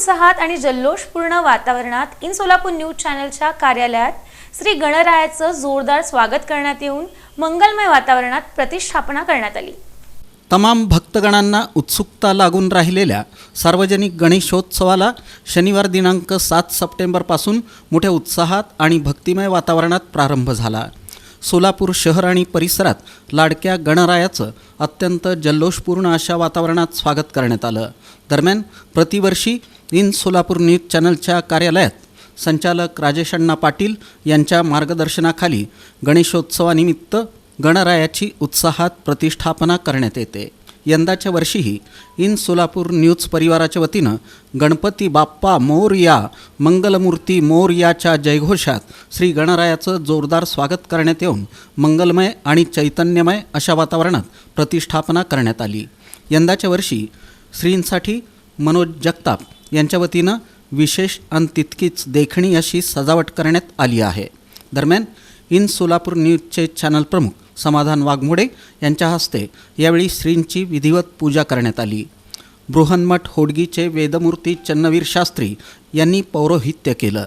उत्साहात आणि जल्लोषपूर्ण वातावरणात इन सोलापूर न्यूज चॅनलच्या कार्यालयात श्री गणरायाचं जोरदार स्वागत करण्यात येऊन मंगलमय वातावरणात प्रतिष्ठापना करण्यात आली. तमाम भक्तगणांना उत्सुकता लागून राहिलेल्या सार्वजनिक गणेशोत्सवाला शनिवार दिनांक सात सप्टेंबरपासून मोठ्या उत्साहात आणि भक्तिमय वातावरणात प्रारंभ झाला. सोलापूर शहर आणि परिसरात लाडक्या गणरायाचं अत्यंत जल्लोषपूर्ण अशा वातावरणात स्वागत करण्यात आलं. दरम्यान प्रतिवर्षी इन सोलापूर न्यूज चॅनलच्या कार्यालयात संचालक राजेश अण्णा पाटील यांच्या मार्गदर्शनाखाली गणेशोत्सवानिमित्त गणरायाची उत्साहात प्रतिष्ठापना करण्यात येते. यंदाच्या वर्षीही इन सोलापूर न्यूज परिवाराच्या वतीनं गणपती बाप्पा मोरया मंगलमूर्ती मोरयाच्या जयघोषात श्री गणरायाचं जोरदार स्वागत करण्यात येऊन मंगलमय आणि चैतन्यमय अशा वातावरणात प्रतिष्ठापना करण्यात आली. यंदाच्या वर्षी श्रींसाठी मनोज जगताप यांच्या वतीनं विशेष आणि तितकीच देखणी अशी सजावट करण्यात आली आहे. दरम्यान इन सोलापूर न्यूजचे चॅनल प्रमुख समाधान वाघमोडे यांच्या हस्ते यावेळी श्रींची विधिवत पूजा करण्यात आली. बृहन्मठ होडगीचे वेदमूर्ती चन्नवीर शास्त्री यांनी पौरोहित्य केलं.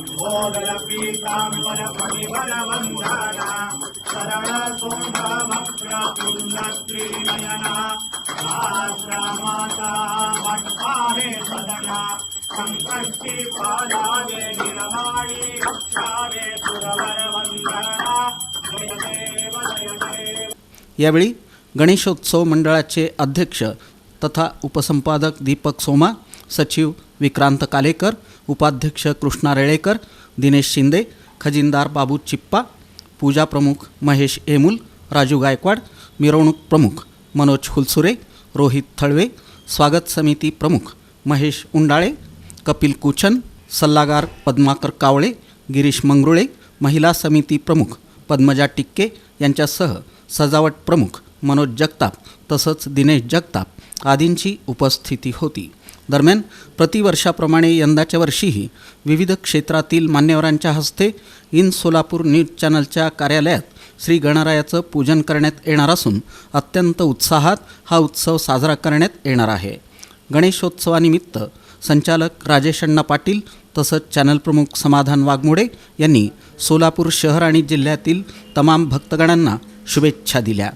चतुर्थकं लम्बोदरं पञ्चमं च षष्ठं विकटमेव च पूजनानंतर श्री गणरायाची मनोभावे आरती करण्यात आली संकष्टी पादावे निरमाळी रक्षावे सुरवर वंदना जय देव जय देव यावेळी गणेशोत्सव मंडळाचे अध्यक्ष तथा उपसंपादक दीपक सोमा सचिव विक्रांत कालेकर उपाध्यक्ष कृष्णा रेळेकर दिनेश शिंदे खजिनदार बाबू चिप्पा पूजा प्रमुख महेश एमुल राजू गायकवाड मिरवणूक प्रमुख मनोज फुलसुरे रोहित थळवे स्वागत समिती प्रमुख महेश उंडाळे कपिल कुचन सल्लागार पद्माकर कावळे गिरीश मंगरुळे महिला समिती प्रमुख पद्मजा टिक्के यांच्यासह सजावट प्रमुख मनोज जगताप तसंच दिनेश जगताप आदींची उपस्थिती होती. दरम्यान प्रतिवर्षाप्रमाणे यंदाच्या वर्षीही विविध क्षेत्रातील मान्यवरांच्या हस्ते इन सोलापूर न्यूज चॅनलच्या कार्यालयात श्री गणरायाचं पूजन करण्यात येणार असून अत्यंत उत्साहात हा उत्सव साजरा करण्यात येणार आहे. गणेशोत्सवानिमित्त संचालक राजेश अण्णा पाटील तसंच चॅनल प्रमुख समाधान वाघमोडे यांनी सोलापूर शहर आणि जिल्ह्यातील तमाम भक्तगणांना शुभेच्छा दिल्या.